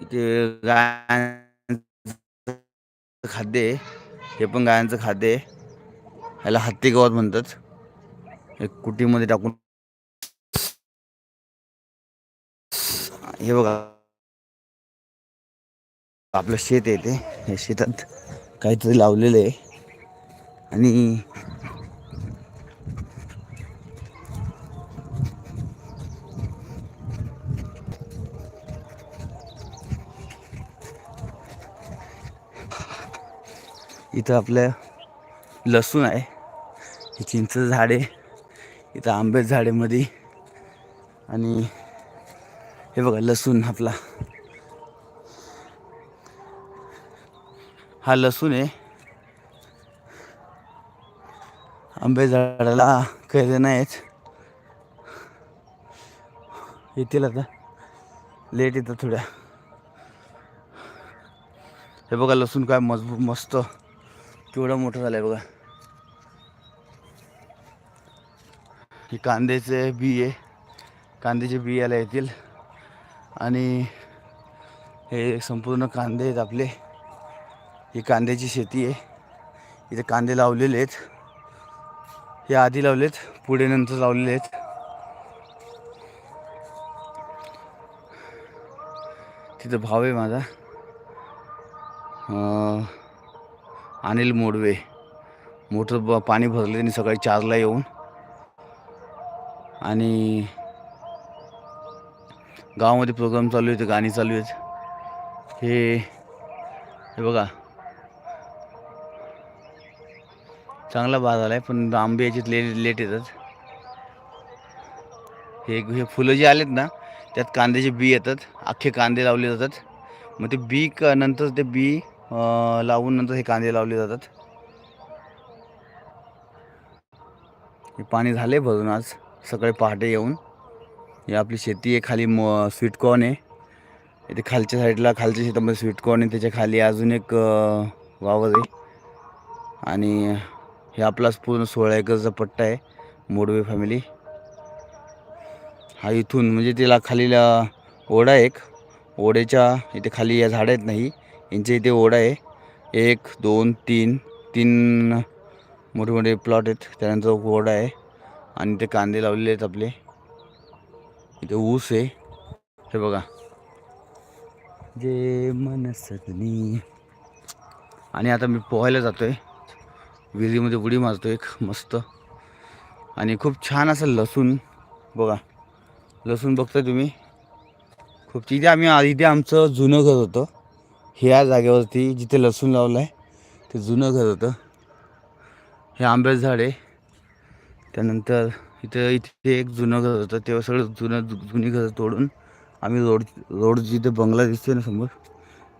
इथे गाय खाद्य आहे. हे पण गायांचं खाद्य आहे. ह्याला हत्ती गवत म्हणतात. एक कुटीमध्ये टाकून हे बघा. आपलं शेत आहे ते. हे शेतात काहीतरी लावलेलं आहे. आणि इथं आपलं लसूण आहे. हे चिंच झाड आहे. इथं आंबे झाडेमध्ये. आणि हे बघा लसूण आपला. हा लसूण आहे. आंबे झाडाला कैरे नाहीत. येतील आता. लेट येतं थोड्या. हे बघा लसूण काय मजबूत मस्त. केवढं मोठं झालंय बघा. हे कांद्याचे बी आहे कांद्याचे बियाला येतील. आणि हे संपूर्ण कांदे आहेत आपले. ही कांद्याची शेती आहे. इथे कांदे लावलेले आहेत. हे आधी लावलेत पुढे नंतर लावलेले आहेत. तिथं भाव आहे माझा. अनिल मोडवे. मोटर ब पाणी भरले त्यांनी सकाळी चारला येऊन. आणि गावामध्ये प्रोग्राम चालू आहेत गाणी चालू आहेत. हे हे बघा. चांगला भाग आला आहे पण आंबे याच्यात ले लेट येतात. हे हे फुलं जे आलेत ना त्यात कांद्याचे बी येतात. अख्खे कांदे लावले जातात. मग ते बी क नंतर ते बी लावून नंतर हे कांदे लावले जातात. हे पाणी झाले भरून आज. सकाळी पहाटे येऊन. ही आपली शेती आहे. खाली म स्वीटकॉर्न आहे. इथे खालच्या साईडला खालच्या शेतामध्ये स्वीटकॉर्न आहे. त्याच्याखाली अजून एक वावर आहे. आणि हे आपलाच पूर्ण सोळा एकरचा पट्टा आहे. मोडवे फॅमिली हा इथून म्हणजे तिला खाली ओढा एक. ओढ्याच्या इथे खाली या झाडं आहेत नाही. यांच्या इथे ओढा आहे. एक दोन तीन तीन मोठे मोठे प्लॉट आहेत. त्यानंतर ओढा आहे. आणि ते कांदे लावलेले आहेत आपले. इथे ऊस आहे. हे बघा. जे मनसदनी आणि आता मी पोहायला जातो आहे विहिरीमध्ये उडी मारतो एक मस्त. आणि खूप छान असं लसूण. बघा. लसूण बघता तुम्ही? खूप तिथे आम्ही इथे आमचं जुनं घर होतं. ह्या जागेवरती जिथे लसूण लावलं आहे ते जुनं घर होतं. हे आंब्याचं झाड आहे. त्यानंतर इथं इथे एक जुनं घर होतं. तेव्हा सगळं जुनं जु- जुनी घरं तोडून आम्ही रोड रोड जिथे बंगला दिसतोय ना समोर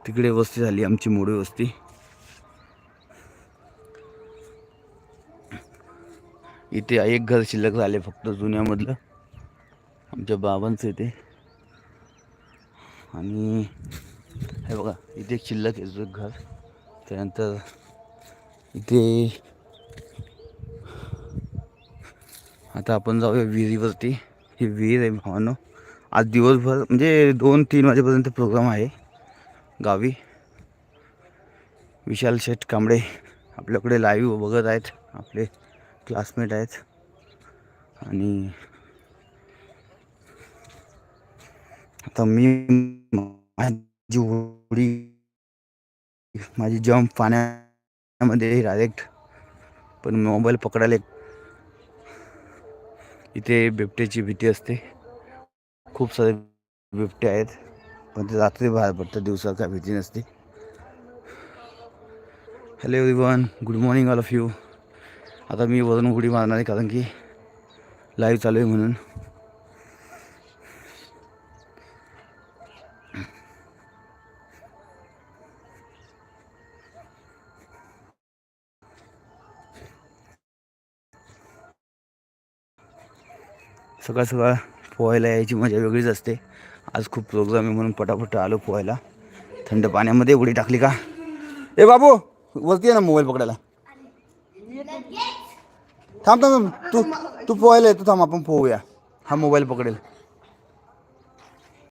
तिकडे वस्ती झाली आमची मोडी वस्ती. इथे एक घर शिल्लक झाले फक्त जुन्यामधलं. आमच्या बाबांचं इथे. आणि हे बघा इथे एक शिल्लक आहे घर. त्यानंतर इथे आता आपण जाऊया विहिरीवरती. ही विहीर आहे भावानो. आज दिवसभर म्हणजे दोन तीन वाजेपर्यंत प्रोग्राम आहे. गावी. विशाल शेठ कांबळे आपल्याकडे लाईव्ह बघत आहेत. आपले क्लासमेट आहेत. आणि आता मी माझी उडी माझी जंप पाण्यामध्ये डायरेक्ट पण मोबाईल पकडायला एक इथे बिबट्याची भीती असते. खूप सारे बिबटे आहेत. पण ते रात्री बाहेर पडतात. दिवसा काय भीती नसते. Hello everyone good morning all of you आता मी वरून उडी मारणार आहे कारण की लाईव्ह चालू आहे म्हणून. सकाळ सकाळ पोहायला यायची मजा वेगळीच असते. आज खूप प्रोग्राम आहे म्हणून पटापट आलो पोहायला. थंड पाण्यामध्ये उडी टाकली का? ए बाबू वरती आहे ना मोबाईल पकडायला. थांब थांब. तू तू पोहायला येतो थांब आपण पोहूया. हा मोबाईल पकडेल.